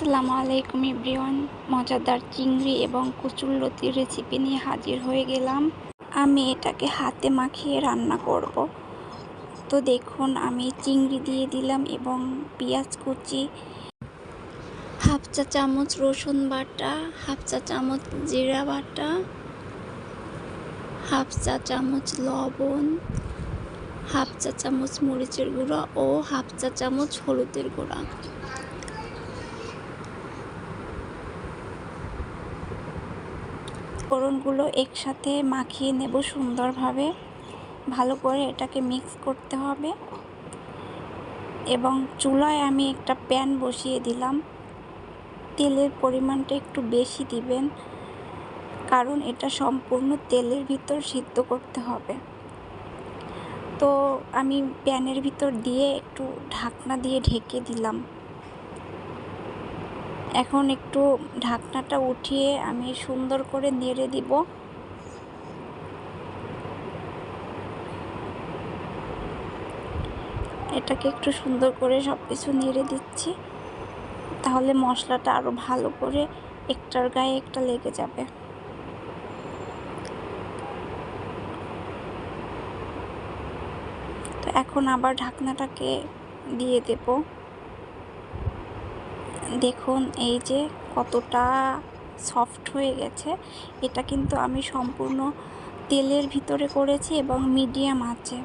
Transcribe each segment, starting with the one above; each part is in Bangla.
আসসালামু আলাইকুম ইব্রিওয়ান মজাদার চিংড়ি এবং কচুরলতির রেসিপি নিয়ে হাজির হয়ে গেলাম। আমি এটাকে হাতে মাখিয়ে রান্না করব। তো দেখুন, আমি চিংড়ি দিয়ে দিলাম এবং পেঁয়াজ কুচি, হাফ চা চামচ রসুন বাটা, হাফ চা চামচ জিরা বাটা, হাফ চা চামচ লবণ, হাফ চা চামচ মরিচের গুঁড়া ও হাফ চা চামচ হলুদের গুঁড়া। ফোড়নগুলো একসাথে মাখিয়ে নেব সুন্দরভাবে। ভালো করে এটাকে মিক্স করতে হবে। এবং চুলায় আমি একটা প্যান বসিয়ে দিলাম। তেলের পরিমাণটা একটু বেশি দিবেন, কারণ এটা সম্পূর্ণ তেলের ভিতর সিদ্ধ করতে হবে। তো আমি প্যানের ভিতর দিয়ে একটু ঢাকনা দিয়ে ঢেকে দিলাম। এখন একটু ঢাকনাটা উঠিয়ে আমি সুন্দর করে নেড়ে দিব। এটাকে একটু সুন্দর করে সব কিছু নেড়ে দিচ্ছি। তাহলে মশলাটা আরও ভালো করে একটার গায়ে একটা লেগে যাবে। তো এখন আবার ঢাকনাটাকে দিয়ে দেবো। দেখুন, এই যে কতটা সফট হয়ে গেছে। এটা কিন্তু আমি সম্পূর্ণ তেলের ভিতরে করেছি এবং মিডিয়াম আছে।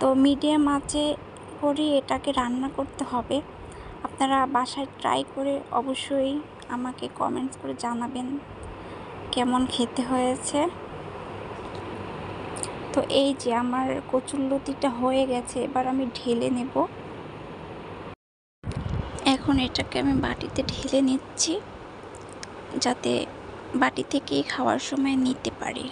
তো মিডিয়াম আছে করে এটাকে রান্না করতে হবে। আপনারা বাসায় ট্রাই করে অবশ্যই আমাকে কমেন্টস করে জানাবেন কেমন খেতে হয়েছে। তো এই যে আমার কচুরলতিটা হয়ে গেছে, এবার আমি ঢেলে নেব। এখন এটাকে আমি বাটিতে ঢেলে নিচ্ছি যাতে বাটি থেকেই খাওয়ার সময় নিতে পারি।